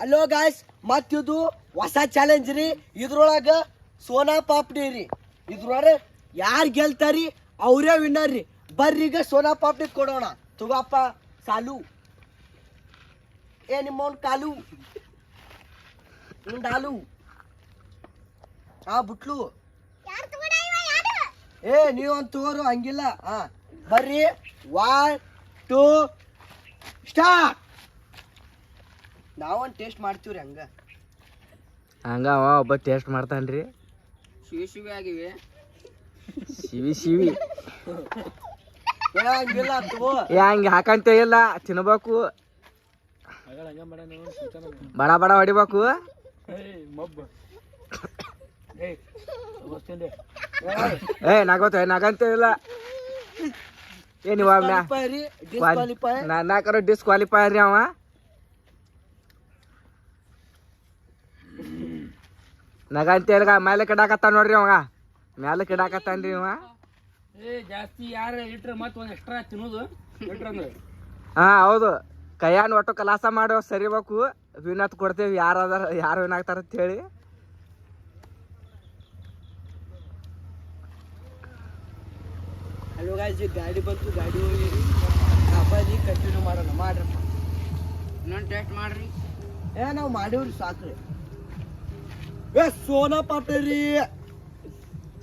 Hello guys ಮತ್ತಿದು ಹೊಸ challenge ರೀ. ಇದ್ರೊಳಗೆ ಸೋನಾ ಪಾಪ್ಡಿ ರೀ. ಇದ್ರೊಳಗೆ ಯಾರು ಗೆಲ್ತಾರಿ ಅವರೇ ವಿನ್ನರ್ ರೀ. ಬರ್ರಿ ಈಗ ಸೋನಾ ಪಾಪ್ಡಿ ಕೊಡೋಣ. ತಗೋಪ್ಪ ಸಾಲು. ಏ ನಿಮ್ಮವನ್ ಕಾಲು. ಡಾಲು ಹಾ ಬುಟ್ಲು. ಏ ನೀವೊಂದು ಅಂತ ತಗೋರು ಹಂಗಿಲ್ಲ. ಹಾ ಬರ್ರಿ. ಒನ್ ಟು ಸ್ಟಾರ್ಟ್ ನಾವೊಂದು ಟೇಸ್ಟ್ ಮಾಡ್ತೀವ್ರಿ ಹಂಗ. ಹಂಗ ಅವ ಒಬ್ಬ ಟೇಸ್ಟ್ ಮಾಡ್ತಾನ್ರಿ. ಶಿವಿ ಶಿವಿ ಆಗಿವೆ. ಶಿವಿ ಶಿವಿ. ಹಂಗಿಲ್ಲ ತಗೋ. ಏ ಹಂಗ ಹಾಕಂತ ಇಲ್ಲ ತಿನ್ಬೇಕು. ಬಡ ಬಡ ಹೊಡಿಬೇಕು. ಏ ನಗೋತ ನಗಂತ ಇಲ್ಲ. ಏ ನೀವು ರೀ ಡಿಸ್ಕ್ವಾಲಿಫೈ ನಾಲ್ಕರ ಡಿಸ್ಕ್ವಾಲಿಫೈ ರೀ ಅವ. ನಗಂತ ಇಲ್ಲ ಮೇಲೆ ಕಿಡಾಕತ್ತಾನ ನೋಡ್ರಿ ಅವಾಗ. ಮ್ಯಾಲೆ ಕಿಡಾಕತ್ತಾನ್ರಿ ಅವ ಜಾಸ್ತಿ ಯಾರು ಇಟ್ರೆ ಮತ್ತೆ ಒಂದು ಎಕ್ಸ್ಟ್ರಾ ತಿನ್ನೋದು. ಹಾ ಹೌದು. ಕೈಯಾನ್ ಒಟ್ಟು ಕಲಾಸ ಮಾಡೋ ಸರಿಬೇಕು. ವಿನತ್ ಕೊಡ್ತೇವಿ. ಯಾರು ಅದಾರ ಯಾರು ವಿನ್ ಆಗ್ತಾರ ಅಂತ ಹೇಳಿ. ಹಲೋ ಗಾಯ್ಸ್ ಗಾಡಿ ಬಂತು. ಗಾಡಿ ಹೋಗಿ ಕಬಡ್ಡಿ ಕಂಟಿನ್ಯೂ ಮಾಡೋಣ. ಮಾಡ್ರಿ. ಇನ್ನೊಂದು ಟೆಸ್ಟ್ ಮಾಡ್ರಿ. ಏ ನಾವು ಮಾಡೀವ್ರಿ ಸಾಕ್ರಿ. ಏ ಸೋನಾ ಪಾಪಡಿ.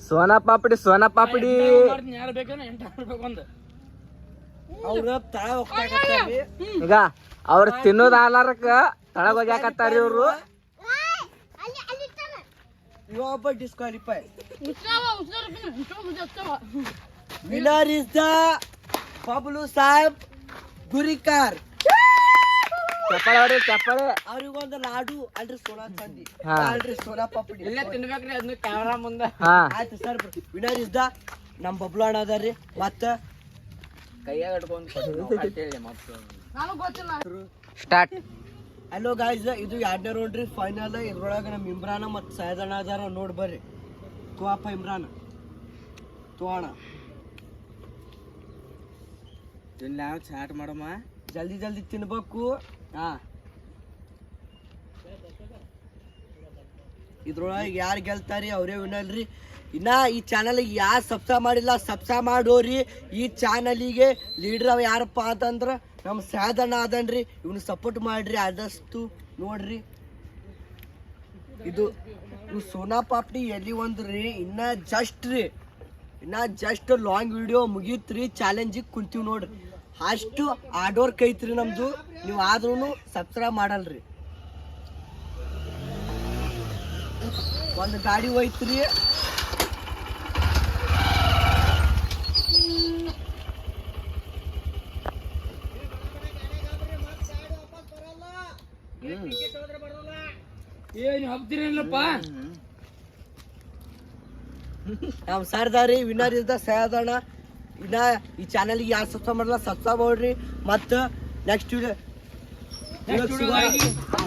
ಸೋನ ಪಾಪಡಿ ಸೋನಾ ಪಾಪಡಿ. ಮಾಡ್ತೀನಿ ಯಾರು ಬೇಕೇನೋ ಎಂಟು ಬೇಕು ಒಂದು. ಅವ್ರ ತಳ ಈಗ ಅವ್ರು ತಿನ್ನೋದ್ ಆಲಾರಕ್ಕ ತಳಗ್ ಹೋಗ್ಯಾಕತ್ತಾರ ಇವ್ರು. Disqualify winner is the Bablu Saheb Gurikar. ಚಪ್ಪಾಳೆ ಹೊಡಿ ಚಪ್ಪಳ. ಅವ್ರಿಗೊಂದು ಲಾಡು ಅಲ್ರಿ ಸೋನಾ ಚಂದಿ ಹಾ. ಅಲ್ರಿ ಸೋನಾ ಪಾಪಡಿ. ಇಲ್ಲೇ ತಿನ್ಬೇಕ್ರಿ ಅದನ್ನ ಕ್ಯಾಮ್ರಾ ಮುಂದೆ. ಹಾ. ಆಯ್ತು ಸರ್ ವಿನರ್ ಇಸ್ ದ ನಮ್ಮ ಬಬ್ಲು ಅಣ್ಣ ಅದಾರ್ರಿ ಮತ್ತ? ಕೈಯಾಗ ಇಟ್ಕೊಂಡು ಮತ್ತೆ. ಸ್ಟಾರ್ಟ್ ಹಲೋ ಗಾಯ್ಸ್ ಇದು ಎರಡನೇ ರೌಂಡ್ ರೀ ಫೈನಲ್ ಇದ್ರೊಳಗೆ ನಮ್ಮ ಇಮ್ರಾನ ಮತ್ತು ಸೈದಣ್ಣ ಅದಾರ. ನೋಡಿ ಬರ್ರಿ. ತುವಾಪ ಇಮ್ರಾನ್. ತುವಾಣ ಇಲ್ಲ ಚಾಟ್ ಮಾಡಮ್ಮ ಜಲ್ದಿ ಜಲ್ದಿ ತಿನ್ಬೇಕು. ಹಾ. ಇದ್ರೊಳಗ ಯಾರು ಗೆಲ್ತಾರಿ ಅವರೇ ವಿನಲ್ರಿ ಇನ್ನ ಈ ಚಾನಲ್ಗೆ ಯಾರು ಸಬ್ಸ್ಕ್ರೈಬ್ ಮಾಡಿಲ್ಲ ಸಬ್ಸ್ಕ್ರೈಬ್ ಮಾಡೋರಿ. ಈ ಚಾನಲಿಗೆ ಲೀಡ್ರ್ ಯಾರಪ್ಪ ಅಂತಂದ್ರೆ ನಮ್ಮ ಸಾಧನ ಅದನ್ರಿ ಇವನು ಸಪೋರ್ಟ್ ಮಾಡ್ರಿ ಆದಷ್ಟು ನೋಡ್ರಿ. ಇದು ಇವು ಸೋನಾ ಪಾಪ್ಡಿ ಎಲ್ಲಿ ಒಂದ್ರಿ ಇನ್ನ ಜಸ್ಟ್ ರೀ. ಇನ್ನ ಜಸ್ಟ್ ಲಾಂಗ್ ವಿಡಿಯೋ ಮುಗೀತ್ರಿ. ಚಾಲೆಂಜಿಗೆ ಕುಂತೀವಿ ನೋಡ್ರಿ. ಅಷ್ಟು ಹಾರ್ಡ್ ಕೈತ್ರಿ ಐತ್ರಿ ನಮ್ದು ನೀವು ಆದ್ರೂ ಸಬ್ಸ್ಕ್ರೈಬ್ ಮಾಡಲ್ರಿ ಒಂದು ಗಾಡಿ ಹೋಯ್ತ್ರಿ ಏನು ಹಬ್ತೀರೇನಪ್ಪ ಸರ್ದಾರಿ ವಿನರ್ ಇದ್ದ ಸಹದಣ್ಣ ಇನ್ನ ಈ ಚಾನಲ್ಗೆ ಯಾರು ಸಬ್ಸ್ಕ್ರೈಬ್ ಮಾಡಲ್ಲ ಸಬ್ಸ್ಕ್ರೈಬ್ ಮಾಡ್ರಿ. ಮತ್ತು ನೆಕ್ಸ್ಟ್ ವಿಡಿಯೋ